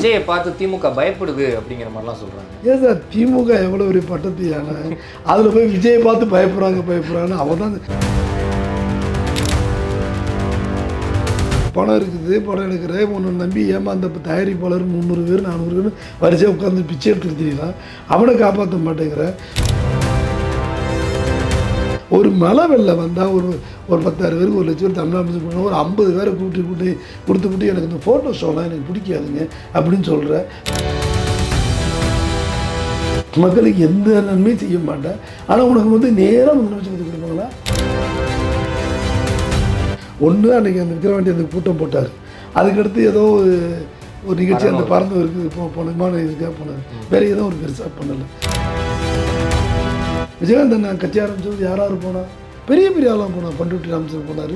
விஜயை பார்த்து திமுக பயப்படுது அப்படிங்கிற மாதிரிலாம் சொல்கிறாங்க ஏன் சார் திமுக எவ்வளோ ஒரு பட்டத்தையான? அதில் போய் விஜயை பார்த்து பயப்படுறாங்க பயப்படுறாங்கன்னு அவர் தான் பணம் இருக்குது படம் எடுக்கிறேன். உன்னை நம்பி ஏமாந்த தயாரிப்பாளர் முந்நூறு பேர் நானூறு பேர் வரிசையாக உட்காந்து பிச்சை எடுத்துட்டு தெரியலாம் அவனை காப்பாற்ற மாட்டேங்கிற. ஒரு மழை வெள்ளம் வந்தால் ஒரு ஒரு பத்தாயிரம் பேருக்கு ஒரு லட்சம் பேர் தமிழ்நாடு பண்ண ஒரு ஐம்பது பேரை கூட்டி கூட்டி கொடுத்து கூட்டி எனக்கு இந்த ஃபோட்டோ ஷோலாம் எனக்கு பிடிக்காதுங்க அப்படின்னு சொல்கிற மக்களுக்கு எந்த நன்மையும் செய்ய மாட்டேன். ஆனால் உனக்கு வந்து நேராக முதலமைச்சர் கொடுப்பாங்களா? ஒன்று அன்றைக்கி அந்த விக்ரவாண்டி அந்த கூட்டம் போட்டார். அதுக்கடுத்து ஏதோ ஒரு ஒரு நிகழ்ச்சி அந்த பறந்து இருக்குது போ போன விமான இதுக்காக போனார். வேறு ஏதோ ஒரு பெருசாக பண்ணலை. விஜயகாந்த் நான் கட்சி ஆரம்பிச்சது யார் யார் போனா? பெரிய பெரிய ஆளாக போனார் பண்டுட்டி ராமச்சந்திரன் போனார்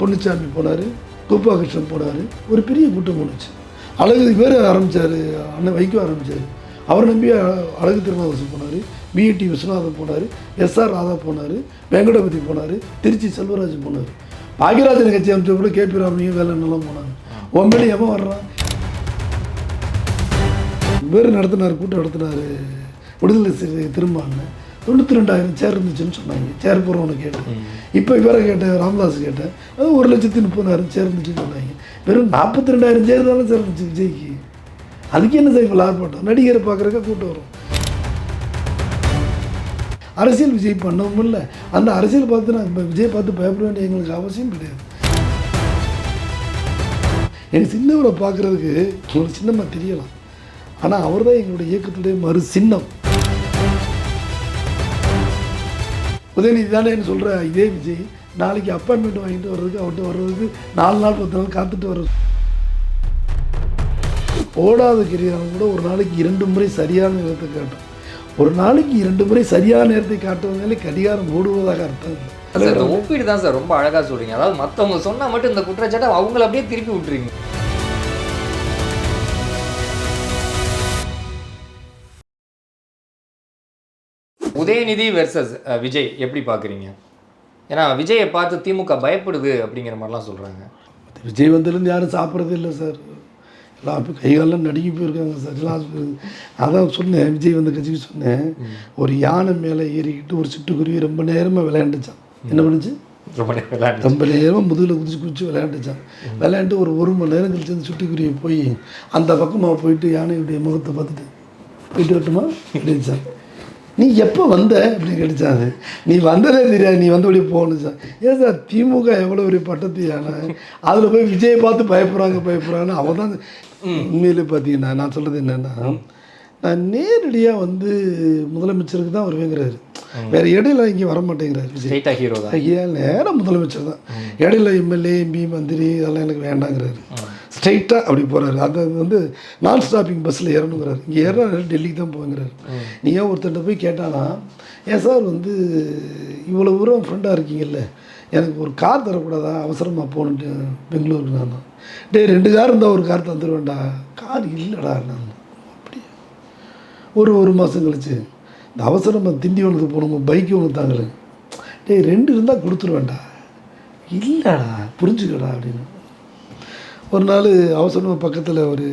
பொன்னுச்சாமி போனார் கோபாகிருஷ்ணன் போனார். ஒரு பெரிய கூட்டம் போனுச்சு. அழகு பேர் ஆரம்பித்தார் அண்ணன் வைக்க ஆரம்பித்தார் அவரை நம்பி அழகு திருநாதசன் போனார் பிஇடி விஸ்வநாதன் போனார் எஸ்ஆர் ராதா போனார் வெங்கடபதி போனார் திருச்சி செல்வராஜ் போனார். பாக்யராஜன் கட்சி அமைச்சர் கூட கேபி ராமையும் வேலைன்னெல்லாம் போனாங்க. ஒம்பளி எவன் வர்றான்? பேர் நடத்தினார் கூட்டம் நடத்தினார் விடுதலை திரும்ப அண்ணன் தொண்ணூற்றி ரெண்டாயிரம் சேர் இருந்துச்சுன்னு சொன்னாங்க. சேர் போகிறவனு கேட்டேன். இப்போ இவரை கேட்டேன் ராமதாஸ் கேட்டேன். அது ஒரு லட்சத்தி முப்பதாயிரம் சேர் இருந்துச்சுன்னு சொன்னாங்க. வெறும் நாற்பத்தி ரெண்டாயிரம் சேர் தானே சேர் இருந்துச்சு விஜய்க்கு. அதுக்கு என்ன சார் ஆர்ப்பாட்டம்? நடிகரை பார்க்குறக்க கூட்டம் வரும். அரசியல் விஜய் பண்ணவும் இல்லை. அந்த அரசியல் பார்த்து நான் இப்போ விஜய் பார்த்து பயப்பட வேண்டிய எங்களுக்கு அவசியம் கிடையாது. எனக்கு சின்னவரை பார்க்குறதுக்கு ஒரு சின்னமாக தெரியலாம். ஆனால் அவர் தான் எங்களுடைய இயக்கத்துடைய மறு சின்னம். உதயநிதி தானே சொல்கிற இதே விஜய் நாளைக்கு அப்பாயின்மெண்ட் வாங்கிட்டு வர்றதுக்கு அவர்கிட்ட வர்றதுக்கு நாலு நாள் பத்து நாள் காத்துட்டு வர்றது ஓடாத கிரியானம் கூட ஒரு நாளைக்கு இரண்டு முறை சரியான நேரத்தை காட்டும். ஒரு நாளைக்கு இரண்டு முறை சரியான நேரத்தை காட்டுவதாலே கடிகாரம் ஓடுவதாக அர்த்தம். இல்லை. சார் இந்த ஒப்பீடு தான் சார் ரொம்ப அழகா சொல்றீங்க. அதாவது மத்தவங்க சொன்னா மட்டும் இந்த குற்றச்சாட்டை அவங்கள அப்படியே திருப்பி விட்டுறீங்க உதயநிதி வெர்சஸ் விஜய் எப்படி பார்க்குறீங்க? ஏன்னா விஜயை பார்த்து திமுக பயப்படுது அப்படிங்கிற மாதிரிலாம் சொல்றாங்க. விஜய் வந்ததுலேருந்து யாரும் சாப்பிட்றதே இல்லை சார். எல்லாம் கைகாலெலாம் நடுங்கி போயிருக்காங்க சார். எல்லாம். அதான் சொன்னேன் விஜய் வந்த கட்சிக்கு சொன்னேன். ஒரு யானை மேலே ஏறிக்கிட்டு ஒரு சிட்டுக்குருவி ரொம்ப நேரமாக விளையாண்டுச்சான் என்ன பண்ணுச்சு? ரொம்ப நேரம் ரொம்ப நேரமாக முதுகில் குதிச்சு குதிச்சு விளையாண்டுச்சான் விளையாண்டு ஒரு ஒரு மணி நேரம் கழிச்சு அந்த சிட்டுக்குருவி போய் அந்த பக்கமாக போயிட்டு யானையுடைய முகத்தை பார்த்துட்டு போயிட்டு வரட்டுமா? அப்படின்ச்சான் நீ எப்போ வந்த? அப்படின்னு கேட்டுச்சான் நீ வந்ததே தெரியாது. நீ வந்தபடி போகணும் சார். ஏன் சார் திமுக எவ்வளோ ஒரு பட்டத்தையான? அதில் போய் விஜயை பார்த்து பயப்படுறாங்க பயப்படுறாங்கன்னு அவன் தான் உண்மையிலே பார்த்தீங்கன்னா நான் சொல்கிறது என்னென்னா நான் நேரடியாக வந்து முதலமைச்சருக்கு தான் வருவேங்கிறாரு. வேறு இடையில இங்கே வர மாட்டேங்கிறாரு விஜய் ஹீரோ தான். ஐயா நேரம் முதலமைச்சர் தான். இடையில எம்எல்ஏ எம்பி மந்திரி இதெல்லாம் எனக்கு வேண்டாங்கிறாரு. ஸ்ட்ரைட்டாக அப்படி போகிறாரு அது வந்து நான் ஸ்டாப்பிங் பஸ்ஸில் ஏறணுங்கிறாரு. இங்கே ஏறினா டெல்லிக்கு தான் போங்கிறாரு நீ ஏன் ஒருத்தர்கிட்ட போய் கேட்டானா ஏன் சார் வந்து இவ்வளோ தூரம் ஃப்ரெண்டாக இருக்கீங்கல்ல? எனக்கு ஒரு கார் தரக்கூடாதா? அவசரமாக போகணுன்ட்டு பெங்களூருக்கு நான். டேய் ரெண்டு கார் இருந்தால் ஒரு கார் தந்துடுவேன்டா கார் இல்லைடா நான். அப்படியா. ஒரு ஒரு மாதம் கழிச்சு இந்த அவசரமாக திண்டிவனத்துக்கு போகணும் பைக்கு ஒன்று தாங்களே டேய் ரெண்டு இருந்தால் கொடுத்துருவேன்டா. இல்லைடா புரிஞ்சுக்கடா அப்படின்னு. ஒரு நாள் அவசரமாக பக்கத்தில் ஒரு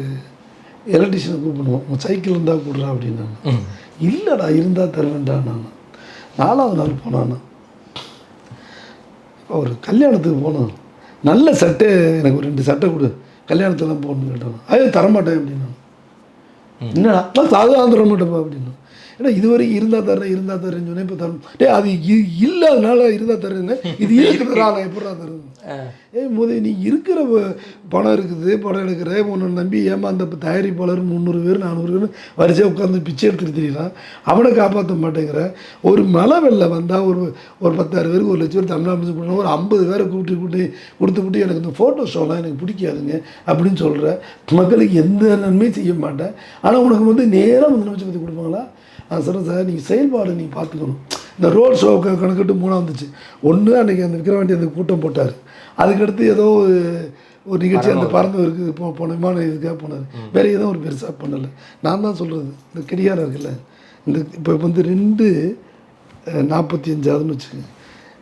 எலக்ட்ரிஷியனை கூப்பிடுவோம். உன் சைக்கிள் இருந்தால் கொடுறா அப்படின்னு இல்லைடா இருந்தால் தருவேன்டா நான் நாலாவது நாள் போனான் ஒரு கல்யாணத்துக்கு போனோம் நல்ல சட்டை எனக்கு ஒரு ரெண்டு சட்டை கொடு. கல்யாணத்துக்கு தான் போகணும்னு கேட்டான் ஐயோ தரமாட்டேன் அப்படின்னா என்னடா தர மாட்டேப்பா அப்படின்னு ஏன்னா இது வரைக்கும் இருந்தால் தரேன் இருந்தால் தரேன்னு சொன்னேன் இப்போ தரேன் டேய் அது இல்லாதனால இருந்தால் தரேன்னு இது இருக்கிறதா நான் எப்படா தரேன் ஏய் முத நீ இருக்கிற பணம் இருக்குது படம் எடுக்கிற. உன்னை நம்பி ஏமாந்த தயாரிப்பாளர் முந்நூறு பேர் நானூறு பேர் வரிசையாக உட்காந்து பிச்சை எடுத்துட்டு தெரியலாம் அவனை காப்பாற்ற மாட்டேங்கிற. ஒரு மழை வெள்ளம் வந்தால் ஒரு ஒரு பத்தாயிரம் பேருக்கு ஒரு லட்சம் பேர் தமிழ்நாடு பண்ண ஒரு ஐம்பது பேரை கூட்டி கூட்டி கொடுத்து கூட்டி எனக்கு இந்த ஃபோட்டோ ஷோலாம் எனக்கு பிடிக்காதுங்க அப்படின்னு சொல்கிற மக்களுக்கு எந்த நன்மையும் செய்ய மாட்டேன். ஆனால் உனக்கு வந்து நேராக முதலமைச்சர் பற்றி கொடுப்பாங்களா? நான் சொல்கிறேன் சார் நீங்கள் செயல்பாடு நீ பார்த்துக்கணும். இந்த ரோட் ஷோ கணக்கிட்டு மூணாக வந்துச்சு. ஒன்று அன்றைக்கி அந்த விக்ரவாண்டி அந்த கூட்டம் போட்டார். அதுக்கடுத்து ஏதோ ஒரு- நிகழ்ச்சி அந்த பறந்து இருக்குது போ போன விமான இதுக்காக போனார். வேறு எதுவும் ஒரு பெருசாக பண்ணலை. நான் தான் சொல்கிறது இந்த கடிகாரம் இருக்குல்ல இந்த இப்போ வந்து ரெண்டு நாற்பத்தி அஞ்சாவதுன்னு வச்சுக்கோங்க.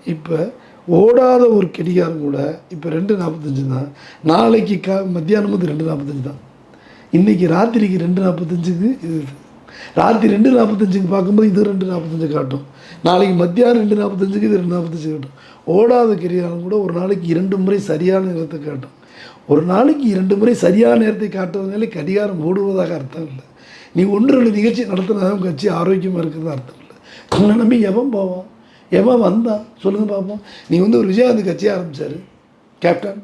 இப்போ ஓடாத ஒரு கடிகாரம் கூட இப்போ ரெண்டு நாற்பத்தஞ்சு தான் நாளைக்கு கா மத்தியானம் வந்து ரெண்டு நாற்பத்தஞ்சு தான். இன்னைக்கு ராத்திரிக்கு ரெண்டு நாற்பத்தஞ்சுக்கு இது. ராத்திரி ரெண்டு நாற்பத்தஞ்சுக்கு பார்க்கும்போது இது ரெண்டு நாற்பத்தஞ்சு காட்டும். நாளைக்கு மத்தியானம் ரெண்டு நாற்பத்தஞ்சுக்கு இது ரெண்டு நாற்பத்தஞ்சு காட்டும். ஓடாத கிரியாலும் கூட ஒரு நாளைக்கு இரண்டு முறை சரியான நேரத்தை காட்டும். ஒரு நாளைக்கு இரண்டு முறை சரியான நேரத்தை காட்டுவதனாலே கடிகாரம் ஓடுவதாக அர்த்தம் இல்லை. நீ ஒன்று ரெண்டு நிகழ்ச்சி நடத்தினாதான் கட்சி ஆரோக்கியமாக இருக்கிறது அர்த்தம் இல்லை. உன்னை நம்பி எவன் போவான் எவன் வந்தான் சொல்லுங்கள் பார்ப்போம் நீ வந்து ஒரு விஜயகாந்த் கட்சி ஆரம்பித்தார் கேப்டன்.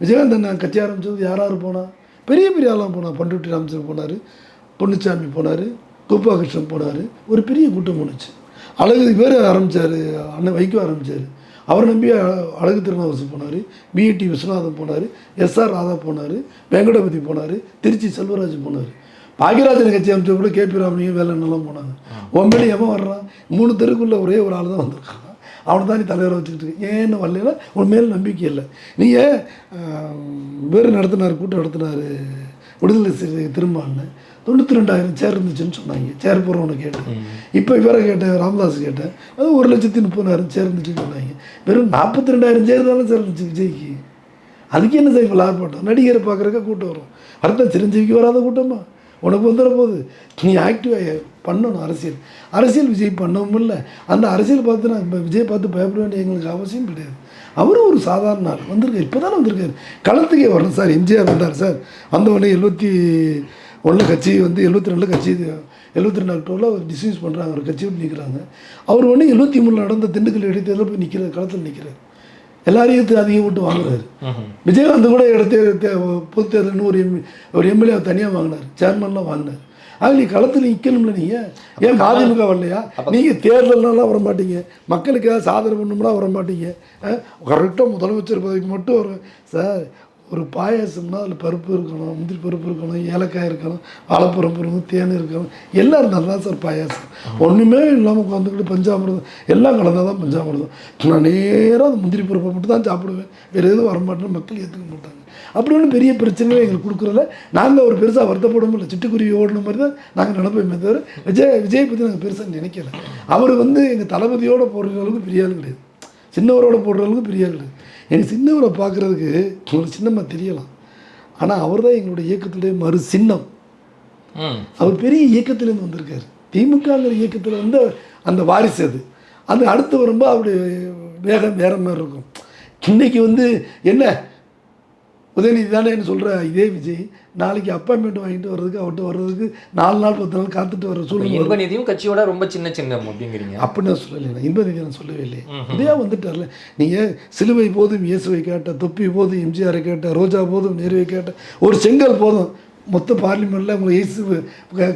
விஜயகாந்த் நான் கட்சி ஆரம்பித்தது யார் யார் போனால் பெரிய பெரிய ஆளாக போனால் பண்டுட்டி ராமச்சந்திரன் போனார். பொன்னுச்சாமி போனார் கோபாகிருஷ்ணன் போனார். ஒரு பெரிய கூட்டம் போணுச்சு அழகு பேர் ஆரம்பித்தார் அண்ணன் வைகோ ஆரம்பித்தார் அவரை நம்பி அழகு திருநாவரசு போனார் பிஇடி விஸ்வநாதன் போனார் எஸ்ஆர் ராதா போனார் வெங்கடபதி போனார் திருச்சி செல்வராஜ் போனார். பாக்கியராஜன் கட்சி அமைச்சர் கூட கேபி ராமலிங்கம் வேலைன்னெல்லாம் போனாங்க. ஒம்பளி எவன் வர்றான் மூணு தெருக்குள்ளே ஒரே ஒரு ஆள் தான் வந்திருக்கான். அவனை தான் நீ தலைவரை வச்சுக்கிட்டு இருக்க. ஏன்னு வரலைன்னா உன் மேல் நம்பிக்கை இல்லை. நீங்கள் வேறு நடத்தினார் கூட்டம் நடத்தினார் விடுதலை திரும்ப அண்ணன் தொண்ணூற்றி ரெண்டாயிரம் சேர் இருந்துச்சுன்னு சொன்னாங்க. சேர் போகிறவனை கேட்டேன். இப்போ இவரை கேட்டேன் ராமதாஸ் கேட்டேன். அது ஒரு லட்சத்தி முப்பதாயிரம் சேர் இருந்துச்சுன்னு சொன்னாங்க. வெறும் நாற்பத்தி ரெண்டாயிரம் சேர் தானே சேர் இருந்துச்சு விஜய்க்கு. அதுக்கு என்ன செய்ய ஆர்ப்பாட்டம்? நடிகரை பார்க்குறக்க கூட்டம் வரும். அடுத்த சிரஞ்சீவிக்கு வராத கூட்டமா? உனக்கு வந்துட போகுது நீ ஆக்டிவாக பண்ணணும் அரசியல். அரசியல் விஜய் பண்ணவும் இல்லை. அந்த அரசியல் பார்த்து நான் இப்போ விஜய் பார்த்து பயப்பட வேண்டிய எங்களுக்கு அவசியம் கிடையாது. அவரும் ஒரு சாதாரண ஆள். வந்திருக்காரு. இப்போ தானே வந்திருக்காரு. களத்துக்கே வரணும் சார். எம்ஜிஆர் வந்தார் சார். வந்த உடனே எழுபத்தி ஒன்றில் கட்சி வந்து எழுபத்தி ரெண்டில் கட்சி எழுபத்தி ரெண்டு அக்டோபரில் அவர் டிஸ்மிஸ் பண்ணுறாங்க ஒரு கட்சி விட்டு நிற்கிறாங்க அவர் ஒன்று எழுபத்தி மூணில் நடந்த திண்டுக்கல் இடைத்தேர்தலில் போய் நிற்கிறார் களத்தில் நிற்கிறார் எல்லாரையும் அதிகம் விட்டு வாங்குறாரு. விஜயகாந்த் கூட இடத்த பொது தேர்தல்னு ஒரு எம் ஒரு எம்எல்ஏ தனியாக வாங்கினார் சேர்மன்லாம் வாங்கினார். ஆக நீ களத்தில் நிற்கணும்ல நீங்கள் ஏன் அதிமுக வரலையா? நீங்கள் தேர்தல்லாம் வர மாட்டீங்க. மக்களுக்கு ஏதாவது சாதனை பண்ணணும்னா வர மாட்டீங்க. கரெக்டாக முதலமைச்சர் பதவிக்கு மட்டும் வரும் சார் ஒரு பாயாசம்னா அதில் பருப்பு இருக்கணும் முந்திரி பருப்பு இருக்கணும் ஏலக்காய் இருக்கணும் வாழைப்பருப்பு இருக்கணும் தேன் இருக்கணும். எல்லாம் இருந்தால் தான் சார் பாயாசம். ஒன்றுமே இல்லாமல் உட்காந்துக்கிட்டு பஞ்சாமிரதம். எல்லாம் கலந்தால் தான் பஞ்சாமிரதம். நான் நேராக அந்த முந்திரி பருப்பை மட்டும் தான் சாப்பிடுவேன். வேறு எதுவும் வரமாட்டேன்னு மக்கள் ஏற்றுக்க மாட்டாங்க. அப்படி ஒன்றும் பெரிய பிரச்சனைகளை எங்களுக்கு கொடுக்குறதில்ல. நாங்கள் ஒரு பெருசாக வருத்தப்படவும் இல்லை. சிட்டுக்குருவி ஓடின மாதிரி தான் நாங்கள் நினைப்போமே தவிர விஜய் விஜய் பற்றி நாங்கள் பெருசாக நினைக்கல. அவர் வந்து எங்கள் தளபதியோட போடுற அளவுக்கு பெரிய ஆள் கிடையாது. சின்னவரோட போடுற அளவுக்கு பெரிய ஆள் கிடையாது. எனக்கு சின்னவரை பார்க்குறதுக்கு உங்களுக்கு சின்னமாக தெரியலாம். ஆனால் அவர் தான் எங்களுடைய இயக்கத்துடைய மறு சின்னம். அவர் பெரிய இயக்கத்திலேருந்து வந்திருக்காரு. திமுகங்கிற இயக்கத்தில் வந்து அந்த வாரிசு அது. அது அடுத்து வரும்போது அவருடைய வேகம் வேற மாதிரி இருக்கும். இன்னைக்கு வந்து என்ன உதயநிதி தானே என்ன சொல்கிற இதே விஜய் நாளைக்கு அப்பாயின்மெண்ட் வாங்கிட்டு வர்றதுக்கு அவர்கிட்ட வர்றதுக்கு நாலு நாள் பத்து நாள் காத்துட்டு வர சூழ்நிலை. வரும். இன்ப நிதியும் கட்சியோட ரொம்ப சின்ன சின்னம் அப்படிங்கிறீங்க. அப்படின்னு சொல்லலை. நான் இன்ப நிதி நான் சொல்லவே இல்லை. இதே வந்துட்டார்ல. நீங்கள் சிலுவை போதும் இயேசுவை கேட்ட தொப்பி போதும் எம்ஜிஆரை கேட்ட ரோஜா போதும் நேருவை கேட்ட ஒரு செங்கல் போதும். மொத்த பார்லிமெண்ட்டில் உங்களை இயேசு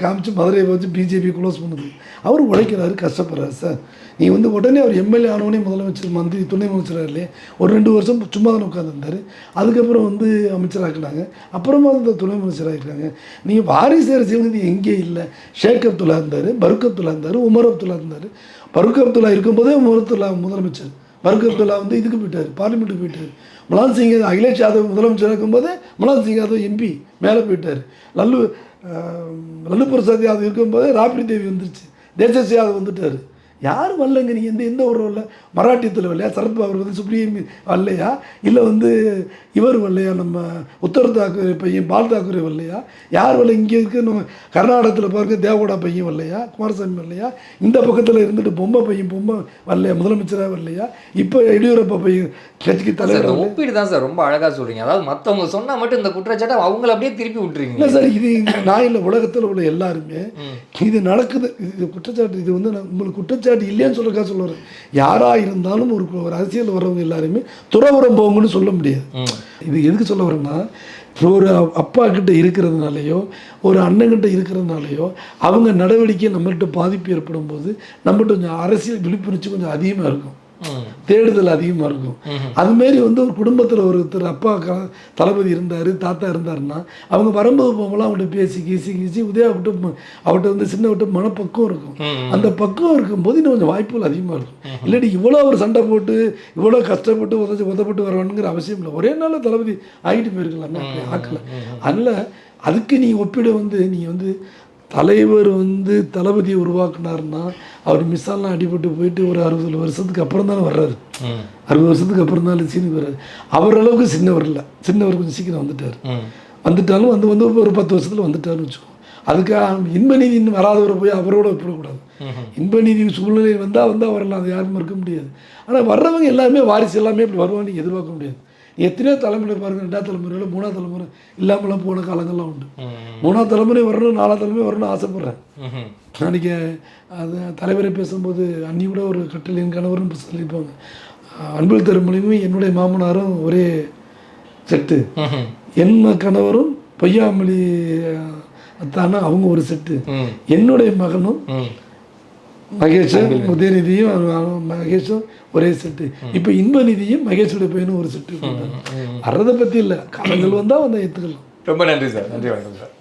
காமிச்சு மதுரையை வச்சு பிஜேபி க்ளோஸ் பண்ணுது. அவர் உழைக்கிறாரு கஷ்டப்படுறாரு சார். நீ வந்து உடனே அவர் எம்எல்ஏ ஆனவனே முதலமைச்சர் மந்திரி துணை அமைச்சராக இல்லையே? ஒரு ரெண்டு வருஷம் சும்மா தான் உட்காந்துருந்தார் அதுக்கப்புறம் வந்து அமைச்சராக்குனாங்க அப்புறமா வந்து துணை அமைச்சராகிருக்காங்க நீங்கள் வாரிசு அரசியல் வந்து எங்கே இல்லை. ஷேக் அப்துல்லா இருந்தார் பருக் அப்துல்லா இருந்தார் உமர் அப்துல்லா இருந்தார். பருக் அப்துல்லா இருக்கும்போதே உமர் அப்துல்லா முதலமைச்சர். பருக் அப்துல்லா வந்து இதுக்கு போயிட்டார் பார்லிமெண்ட்டுக்கு போயிட்டார். முலாயம் சிங் அகிலேஷ் யாதவ் முதலமைச்சர் இருக்கும்போது முலாயம் சிங் யாதவ் எம்பி மேலே போயிட்டார். லல்லு லல்லு பிரசாத் யாதவ் இருக்கும்போது ராப்ரி தேவி வந்துருச்சு. தேஜஸ்வி யாதவ் வந்துட்டார். யாரும் வரலங்க நீங்கள் எந்த எந்த ஒரு வரல? மராட்டியத்தில் வரலையா? சரத்பவார் வந்து சுப்ரீம் வரலையா? இல்லை வந்து இவர் வரலையா? நம்ம உத்தர் தாக்கரே பையன் பால் தாக்கரே வரலையா? யார் வரல? இங்கே இருக்க நம்ம கர்நாடகத்தில் பாருங்க தேவகோடா பையன் வரலையா? குமாரசாமி வரலையா? இந்த பக்கத்தில் இருந்துட்டு பொம்மை பையன் பொம்மை வரலையா? முதலமைச்சராக வரலையா? இப்போ எடியூரப்பா பையன் கட்சிக்கு தலைவர் ஒப்பீடு தான் சார் ரொம்ப அழகா சொல்றீங்க. அதாவது மத்தவங்க சொன்னா மட்டும் இந்த குற்றச்சாட்டை அவங்கள அப்படியே திருப்பி விட்டுறீங்க இல்லை சார் இது நான் இல்லை உலகத்தில் உள்ள எல்லாருமே இது நடக்குது. இது குற்றச்சாட்டு இது வந்து உங்களுக்கு குற்றச்சாட்டு இல்லைன்னு சொல்றக்கா சொல்லுறேன் யாராக இருந்தாலும் ஒரு ஒரு அரசியல் வர்றவங்க எல்லாருமே துறவரம் போங்கன்னு சொல்ல முடியாது. இது எதுக்கு சொல்ல வரேன்னா ஒரு அப்பா கிட்ட இருக்கிறதுனாலையோ ஒரு அண்ணன்கிட்ட இருக்கிறதுனாலையோ அவங்க நடவடிக்கை நம்மள்கிட்ட பாதிப்பு ஏற்படும் போது நம்மகிட்ட கொஞ்சம் அரசியல் விழிப்புணர்ச்சி கொஞ்சம் அதிகமாக இருக்கும். தேடுதல் அதிகமாக இருக்கும். அதுமாரி வந்து ஒரு குடும்பத்தில் ஒருத்தர் அப்பா க தளபதி இருந்தார் தாத்தா இருந்தாருன்னா அவங்க வரும்போது போகும்போது அவங்கள்ட்ட பேசி கீசி கீசி உதயா விட்டு அவர்கிட்ட வந்து சின்ன விட்டு மனப்பக்குவம் இருக்கும். அந்த பக்குவம் இருக்கும்போது இன்னும் கொஞ்சம் வாய்ப்புகள் அதிகமாக இருக்கும். இல்லாட்டி இவ்வளோ ஒரு சண்டை போட்டு இவ்வளோ கஷ்டப்பட்டு உதச்சி உதப்பட்டு வரணுங்கிற அவசியம் இல்லை. ஒரே நாளில் தளபதி ஆகிட்டு போயிருக்கலாமே. ஆக்கலை. அதனால் அதுக்கு நீ ஒப்பிட வந்து நீ வந்து தலைவர் வந்து தளபதியை உருவாக்குனாருன்னா அவர் மிஸ்ஸாலாம் அடிபட்டு போயிட்டு ஒரு அறுபது வருஷத்துக்கு அப்புறம் தானே வர்றாரு. அறுபது வருஷத்துக்கு அப்புறம் தான் சீனுக்கு வர்றாரு. அவர் அளவுக்கு சின்னவர் இல்லை. சின்னவர் கொஞ்சம் சீக்கிரம் வந்துட்டார். வந்துட்டாலும் வந்து வந்து ஒரு பத்து வருஷத்தில் வந்துட்டாருன்னு வச்சுக்கோ அதுக்கு இன்ப நீதி இன்னும் வராதவரை போய் அவரோட ஒப்பிடக்கூடாது. இன்ப நீதி சூழ்நிலை வந்தால் வந்து அவரெல்லாம் அது யாரும் மறுக்க முடியாது. ஆனால் வர்றவங்க எல்லாருமே வாரிசு எல்லாமே இப்படி வருவான்னு எதிர்பார்க்க முடியாது. எத்தனையோ தலைமுறை பாருங்கள் ரெண்டாவது தலைமுறையில் மூணாவது தலைமுறை இல்லாமலாம் போன காலங்கள்லாம் உண்டு. மூணாவது தலைமுறை வரணும் நாலாவது தலைமுறை வரணும்னு ஆசைப்பட்றேன். அன்றைக்கி அது தலைவரை பேசும்போது அன்னி கூட ஒரு கட்டில் என் கணவரும் சொல்லியிருப்பாங்க அன்பில் திருமொழியும் என்னுடைய மாமனாரும் ஒரே செட்டு. என் கணவரும் பொய்யாமொழி அத்தானா அவங்க ஒரு செட்டு. என்னுடைய மகனும் மகேஷும் உதயநிதியும் மகேஷும் ஒரே செட்டு இப்போ இன்ப நிதியும் மகேஷோட பையனும் ஒரு செட்டு வர்றதை பற்றி இல்லை. காலங்கள் வந்தால் வந்தால் ஏற்றுக்கலாம் ரொம்ப நன்றி சார். நன்றி வணக்கம் சார்.